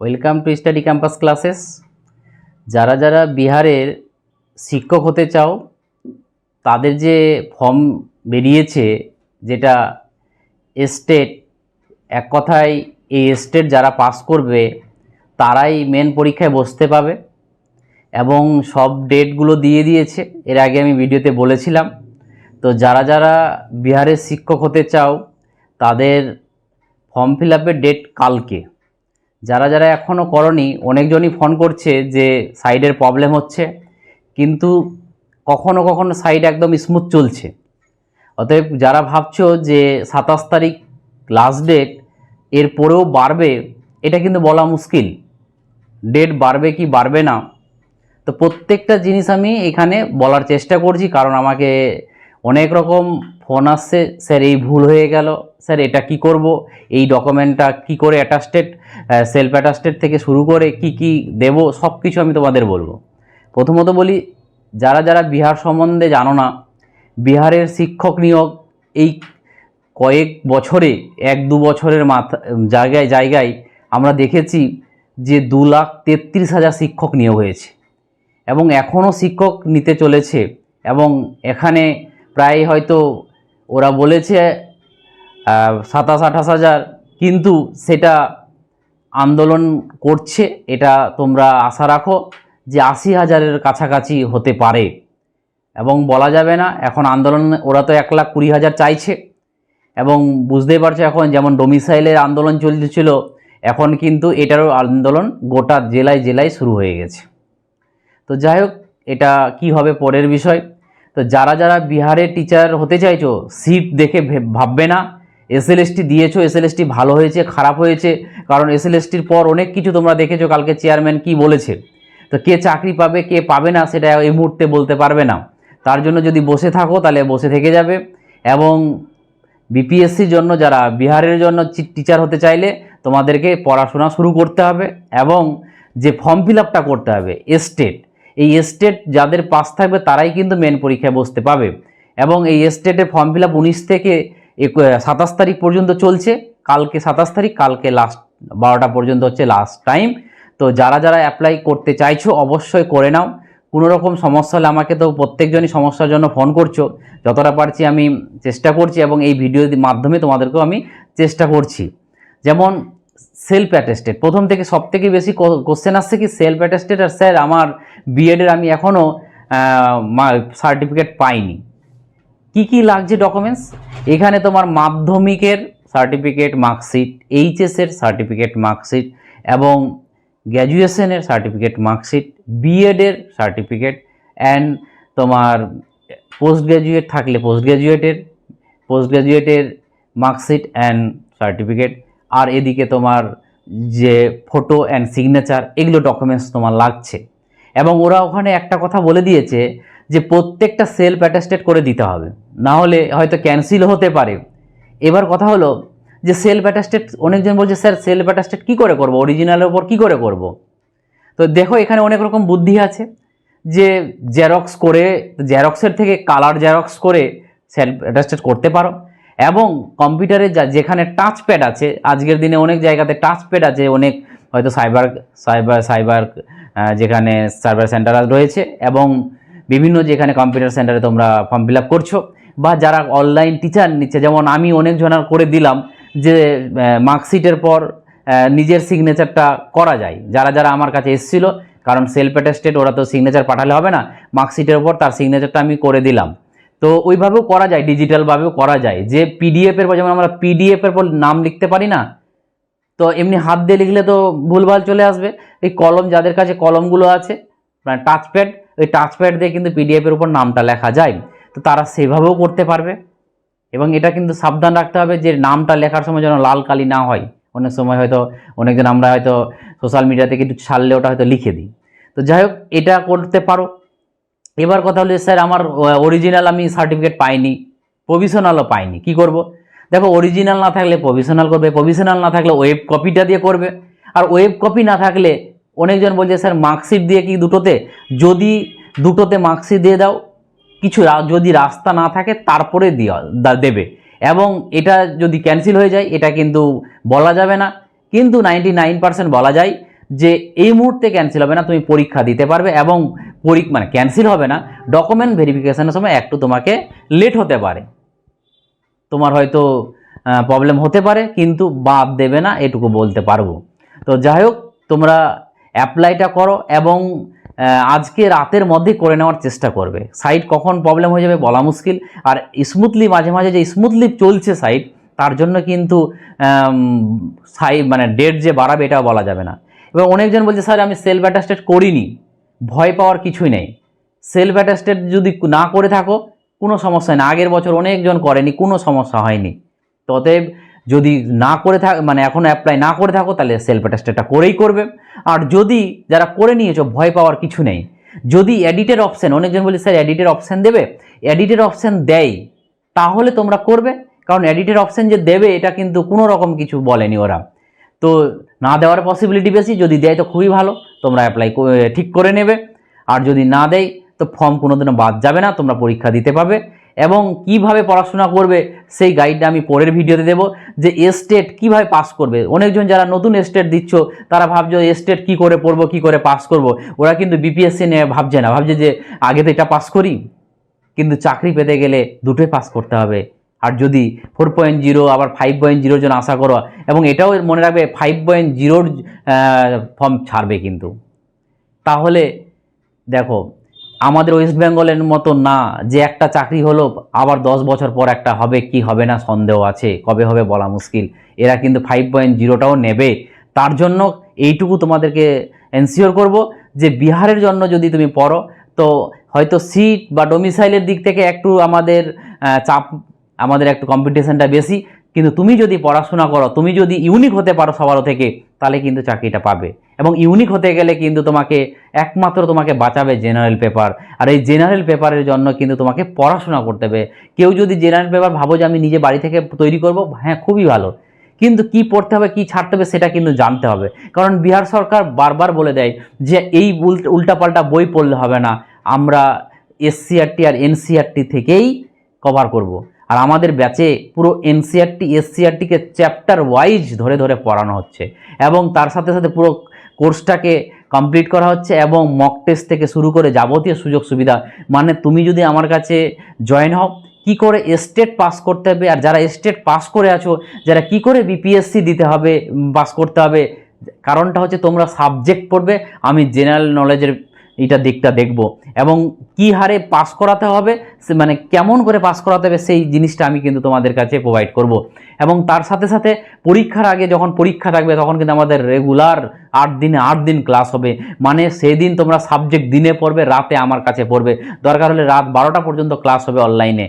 Welcome to study campus classes যারা যারা বিহারের শিক্ষক হতে চাও, তাদের যে ফর্ম বেরিয়েছে, যেটা স্টেট এক কথায় এই স্টেট যারা পাস করবে, তারাই মেন পরীক্ষায় বসতে পাবে এবং সব ডেটগুলো দিয়ে দিয়েছে। এর আগে আমি ভিডিওতে বলেছিলাম। তো যারা যারা বিহারের শিক্ষক হতে চাও, তাদের ফর্ম ফিল আপের ডেট কালকে। যারা যারা এখনও করনি, অনেকজনই ফোন করছে যে সাইডের প্রবলেম হচ্ছে, কিন্তু কখনো কখনো সাইড একদম স্মুথ চলছে। অতএব যারা ভাবছ যে সাতাশ তারিখ লাস্ট ডেট এর পরেও বাড়বে, এটা কিন্তু বলা মুশকিল। ডেট বাড়বে কি বাড়বে না? তো প্রত্যেকটা জিনিস আমি এখানে বলার চেষ্টা করছি, কারণ আমাকে অনেক রকম ফোন আসছে, স্যার, এই ভুল হয়ে গেল। স্যার, এটা কি করব? এই ডকুমেন্টটা কি করে অ্যাটাস্টেড সেলফ অ্যাটাস্টেড থেকে শুরু করে কি কি দেব সব কিছু আমি তোমাদের বলব। প্রথমত বলি, যারা যারা বিহার সম্বন্ধে জানো না, বিহারের শিক্ষক নিয়োগ এই কয়েক বছরে, এক দু বছরের মাথা জায়গায় জায়গায় আমরা দেখেছি যে দু লাখ তেত্রিশ হাজার শিক্ষক নিয়োগ হয়েছে। এবং এখনও শিক্ষক নিতে চলেছে এবং এখানে প্রায় হয়তো ওরা বলেছে সাতাশ আঠাশ হাজার, কিন্তু সেটা আন্দোলন করছে, এটা তোমরা আশা রাখো যে আশি হাজারের কাছাকাছি হতে পারে। এবং বলা যাবে না, এখন আন্দোলন, ওরা তো এক লাখ কুড়ি হাজার চাইছে। এবং বুঝতেই পারছ এখন, যেমন ডোমিসাইলের আন্দোলন চলছিল, এখন কিন্তু এটারও আন্দোলন গোটা জেলায় জেলায় শুরু হয়ে গেছে। তো যাই হোক, এটা কি হবে পরের বিষয়। তো যারা যারা বিহারে টিচার হতে চাইছো সিট দেখে ভাববে না। এসএলএসটি দিয়েছ এসএলএসটি ভালো হয়েছে, খারাপ হয়েছে, কারণ এসএলএসটির পর অনেক কিছু তোমরা দেখেছ, কালকে চেয়ারম্যান কি বলেছে। তো কে চাকরি পাবে, কে পাবে না, সেটা এই মুহূর্তে বলতে পারবে না। তার জন্য যদি বসে থাকো, তাহলে বসে থেকে যাবে। এবং বিপিএসসির জন্য, যারা বিহারের জন্য টিচার হতে চাইলে, তোমাদেরকে পড়াশোনা শুরু করতে হবে। এবং যে ফর্ম ফিল করতে হবে স্টেট এই স্টেট যাদের পাস থাকবে তারাই কিন্তু মেন পরীক্ষায় বসতে পাবে এবং এই স্টেটে ফর্ম ফিল আপ উনিশ থেকে সাতাশ তারিখ পর্যন্ত চলছে। কালকে সাতাশ তারিখ, কালকে লাস্ট বারোটা পর্যন্ত হচ্ছে লাস্ট টাইম তো যারা যারা অ্যাপ্লাই করতে চাইছো অবশ্যই করে নাও। কোনো রকম সমস্যা হলে আমাকে তো প্রত্যেকজনই সমস্যার জন্য ফোন করছ। যতটা পারছি আমি চেষ্টা করছি এবং এই ভিডিওর মাধ্যমে তোমাদেরকেও আমি চেষ্টা করছি। যেমন সেলফ অ্যাটেস্টেড প্রথম থেকে সব থেকে বেশি কোশ্চেন আসছে কি? সেলফ অ্যাটেস্টেড আর স্যার আমার বিএডের আমি এখনও সার্টিফিকেট পাইনি। কি কি লাগছে ডকুমেন্টস এখানে তোমার মাধ্যমিকের সার্টিফিকেট মার্কশিট এইচএসের সার্টিফিকেট মার্কশিট এবং গ্র্যাজুয়েশনের সার্টিফিকেট মার্কশিট বিএডের সার্টিফিকেট অ্যান্ড তোমার পোস্ট গ্র্যাজুয়েট থাকলে পোস্ট গ্র্যাজুয়েটের পোস্ট গ্র্যাজুয়েটের মার্কশিট অ্যান্ড সার্টিফিকেট আর এদিকে তোমার যে ফটো অ্যান্ড সিগনেচার এগুলো ডকুমেন্টস তোমার লাগছে। এবং ওরা ওখানে একটা কথা বলে দিয়েছে যে প্রত্যেকটা সেলফ অ্যাটাস্টেড করে দিতে হবে। না হলে হয়তো ক্যান্সেল হতে পারে। এবার কথা হলো যে সেলফ অ্যাটাস্টেড, অনেকজন বলছে, স্যার, সেলফ অ্যাটাস্টেড কী করে করব? অরিজিনালের ওপর কী করে করব? তো দেখো, এখানে অনেক রকম বুদ্ধি আছে যে জেরক্স করে জেরক্সের থেকে কালার জেরক্স করে সেলফ অ্যাটাস্টেড করতে পারো। এবং কম্পিউটারে যা, যেখানে টাচ প্যাড আছে, আজকের দিনে অনেক জায়গাতে টাচ প্যাড আছে, অনেক হয়তো সাইবার সাইবার সাইবার যেখানে সার্ভার সেন্টার রয়েছে এবং বিভিন্ন যেখানে কম্পিউটার সেন্টারে তোমরা ফর্ম ফিল করছ বা যারা অনলাইন টিচার নিচ্ছে, যেমন আমি অনেক জনার করে দিলাম যে মার্কশিটের পর নিজের সিগনেচারটা করা যায়। যারা যারা আমার কাছে এসেছিল, কারণ সেলফ অ্যাটেস্টেড ওরা তো সিগনেচার পাঠালে হবে না মার্কশিটের উপর তার সিগনেচারটা আমি করে দিলাম। তো ওইভাবেও করা যায় ডিজিটালভাবেও করা যায়। যে পিডিএফের পর, যেমন আমরা পিডিএফের পর নাম লিখতে পারি না তো এমনি হাত দিয়ে লিখলে তো ভুলভাল চলে আসবে। এই কলম যাদের কাছে কলমগুলো আছে মানে টাচপ্যাড ওই টাচপ্যাড দিয়ে কিন্তু পিডিএফের উপর নামটা লেখা যায়। তো তারা সেভাবেও করতে পারবে। এবং এটা কিন্তু সাবধান রাখতে হবে যে নামটা লেখার সময় যেন লাল কালি না হয়। অনেক সময় হয়তো অনেকজন আমরা হয়তো সোশ্যাল মিডিয়াতে কিন্তু ছাড়লে ওটা হয়তো লিখে দিই। তো যাই হোক, এটা করতে পারো। এবার কথা হলো স্যার, আমার অরিজিনাল আমি সার্টিফিকেট পাইনি প্রভিশনালও পাইনি। কি করব? দেখো অরিজিনাল না থাকলে প্রভিশনাল করবে প্রভিশনাল না থাকলে ওয়েব কপিটা দিয়ে করবে। আর ওয়েব কপি না থাকলে অনেকজন বলছে, স্যার মার্কশিট দিয়ে কি দুটোতে? যদি দুটোতে মার্কশিট দিয়ে দাও, কিছু যদি রাস্তা না থাকে, তারপরে দিয়া দেবে। এবং এটা যদি ক্যান্সেল হয়ে যায়, এটা কিন্তু বলা যাবে না। কিন্তু নাইনটি নাইন পার্সেন্ট বলা যায় যে, এই মুহূর্তে ক্যান্সেল হবে না, তুমি পরীক্ষা দিতে পারবে এবং পরীক্ষা মানে ক্যান্সেল হবে না। ডকুমেন্ট ভেরিফিকেশনের সময় একটু তোমাকে লেট হতে পারে। তোমার হয়তো প্রবলেম হতে পারে, কিন্তু বাদ দেবে না, এটুকু বলতে পারব। তো যাই হোক, তোমরা অ্যাপ্লাইটা করো এবং আজকে রাতের মধ্যে করে নেওয়ার চেষ্টা করবে। সাইট কখন প্রবলেম হয়ে যাবে বলা মুশকিল। আর স্মুথলি মাঝে মাঝে যে স্মুথলি চলছে সাইট তার জন্য কিন্তু সাই মানে ডেট যে বাড়াবে, এটাও বলা যাবে না। এবার অনেকজন বলছে, স্যার, আমি সেলফ অ্যাটাস্টেড করিনি। ভয় পাওয়ার কিছুই নেই। সেলফ অ্যাটাস্টেড যদি না করে থাকো কোনো সমস্যা নেই আগের বছর অনেকজন করেনি, কোনো সমস্যা হয়নি। অতএব যদি না করে থাক মানে এখন অ্যাপ্লাই না করে থাকো, তাহলে সেলফ অ্যাটাস্টেডটা করেই করবে। আর যদি যারা করে নিয়েছো, ভয় পাওয়ার কিছু নেই। যদি এডিটের অপশান অনেকজন বলি, স্যার এডিটের অপশান দেবে? এডিটের অপশান দেয়, তাহলে তোমরা করবে। কারণ এডিটের অপশান যে দেবে, এটা কিন্তু কোনো রকম কিছু বলেনি ওরা। তো না দেওয়ার পসিবিলিটি বেশি, যদি দেয় তো খুবই ভালো, তোমরা অ্যাপ্লাই ঠিক করে নেবে। আর যদি না দেয় তো ফর্ম কোনোদিনও বাদ যাবে না, তোমরা পরীক্ষা দিতে পারবে। এবং কীভাবে পড়াশোনা করবে, সেই গাইডটা আমি পরের ভিডিওতে দেবো, যে এস্টেট কীভাবে পাস করবে। অনেকজন যারা নতুন এস্টেট দিচ্ছ, তারা ভাবছ এস্টেট কি করে পড়ব, কি করে পাস করব। ওরা কিন্তু বিপিএসসি নিয়ে ভাবছে না, ভাবছে যে আগে তো এটা পাস করি। কিন্তু চাকরি পেতে গেলে দুটোই পাস করতে হবে। আর যদি ফোর পয়েন্ট জিরো আবার ফাইভ পয়েন্ট জিরোর জন্য আশা করো, এবং এটাও মনে রাখবে ফাইভ পয়েন্ট জিরোর ফর্ম ছাড়বে কিন্তু। তাহলে দেখো আমাদের ওয়েস্ট বেঙ্গলের মতো না, যে একটা চাকরি হলো, আবার দশ বছর পর একটা হবে, কি হবে না সন্দেহ আছে, কবে হবে বলা মুশকিল। এরা কিন্তু ফাইভ পয়েন্ট জিরোটাও নেবে। তার জন্য এইটুকু তোমাদেরকে এনসিওর করব যে বিহারের জন্য যদি তুমি পড়ো, তো হয়তো সিট বা ডোমিসাইলের দিক থেকে একটু আমাদের চাপ, আমাদের একটু কম্পিটিশানটা বেশি। কিন্তু তুমি যদি পড়াশোনা করো, তুমি যদি ইউনিক হতে পারো সবার থেকে, তাহলে কিন্তু চাকরিটা পাবে। এবং ইউনিক হতে গেলে কিন্তু তোমাকে একমাত্র তোমাকে বাঁচাবে জেনারেল পেপার আর এই জেনারেল পেপারের জন্য কিন্তু তোমাকে পড়াশোনা করতে হবে। কেউ যদি জেনারেল পেপার ভাবো যে আমি নিজে বাড়ি থেকে তৈরি করব হ্যাঁ খুবই ভালো। কিন্তু কি পড়তে হবে, কি ছাড়তে হবে, সেটা কিন্তু জানতে হবে। কারণ বিহার সরকার বারবার বলে দেয় যে এই উল্টাপাল্টা বই পড়লে হবে না। আমরা এসসিআরটি আর এনসিআরটি থেকেই কভার করব। আর আমাদের ব্যাচে পুরো এনসিআরটি এসসিআরটিকে চ্যাপ্টার ওয়াইজ ধরে ধরে পড়ানো হচ্ছে। এবং তার সাথে সাথে পুরো কোর্সটাকে কমপ্লিট করা হচ্ছে এবং মক টেস্ট থেকে শুরু করে যাবতীয় সুযোগ সুবিধা। মানে তুমি যদি আমার কাছে জয়েন হও, কি করে স্টেট পাস করতে হবে? আর যারা স্টেট পাস করে আছো, যারা কি করে বিপিএসসি দিতে হবে পাস করতে হবে? কারণটা হচ্ছে তোমরা সাবজেক্ট পড়বে। আমি জেনারেল নলেজের এটা দিকটা দেখব। এবং কি হারে পাস করাতে হবে মানে কেমন করে পাস করাতে হবে সেই জিনিসটা আমি কিন্তু তোমাদের কাছে প্রোভাইড করব। এবং তার সাথে সাথে পরীক্ষার আগে যখন পরীক্ষা থাকবে, তখন কিন্তু আমাদের রেগুলার আট দিনে আট দিন ক্লাস হবে। মানে সেই দিন তোমরা সাবজেক্ট দিনে পড়বে, রাতে আমার কাছে পড়বে। দরকার হলে রাত বারোটা পর্যন্ত ক্লাস হবে অনলাইনে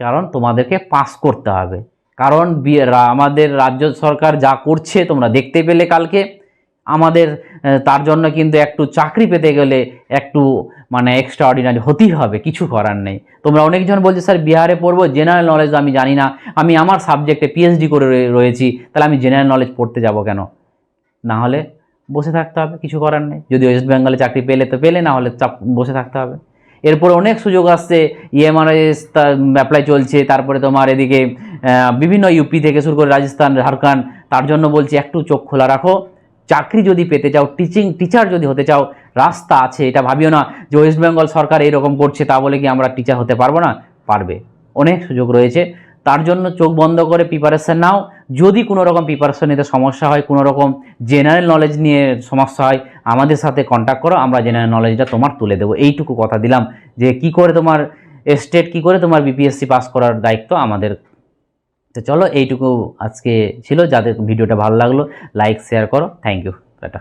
কারণ তোমাদেরকে পাস করতে হবে। কারণ আমাদের রাজ্য সরকার যা করছে তোমরা দেখতে পেলে কালকে। আমাদের তার জন্য কিন্তু একটু চাকরি পেতে গেলে একটু মানে এক্সট্রা অর্ডিনারি হতেই হবে, কিছু করার নেই। তোমরা অনেকজন বলছো, স্যার, বিহারে পড়ব জেনারেল নলেজ আমি জানি না। আমি আমার সাবজেক্টে পিএইচডি করে রয়ে- রয়েছি, তাহলে আমি জেনারেল নলেজ পড়তে যাব কেন? না হলে বসে থাকতে হবে, কিছু করার নেই। যদি ওয়েস্ট বেঙ্গলে চাকরি পেলে তো পেলে, না হলে চাপ, বসে থাকতে হবে। এরপরে অনেক সুযোগ আসছে ইএমআরএস অ্যাপ্লাই চলছে, তারপরে তোমার এদিকে বিভিন্ন ইউপি থেকে শুরু করে রাজস্থান, ঝাড়খণ্ড, তার জন্য বলছি একটু চোখ খোলা রাখো। চাকরি যদি পেতে চাও টিচিং টিচার যদি হতে চাও, রাস্তা আছে, এটা ভাবিও না যে ওয়েস্ট বেঙ্গল সরকার এরকম করছে, তা বলে কি আমরা টিচার হতে পারব না? পারবে। অনেক সুযোগ রয়েছে। তার জন্য চোখ বন্ধ করে প্রিপারেশান নাও। যদি কোনো রকম প্রিপারেশান নিতে সমস্যা হয় কোনো রকম জেনারেল নলেজ নিয়ে সমস্যা হয়, আমাদের সাথে কন্ট্যাক্ট করো, আমরা জেনারেল নলেজটা তোমার তুলে দেবো। এইটুকু কথা দিলাম যে কি করে তোমার স্টেট কি করে তোমার বিপিএসসি পাস করার দায়িত্ব আমাদের তো চলো এইটুকু আজকে ছিল। যাদের ভিডিওটা ভালো লাগল লাইক শেয়ার করো। Thank you tata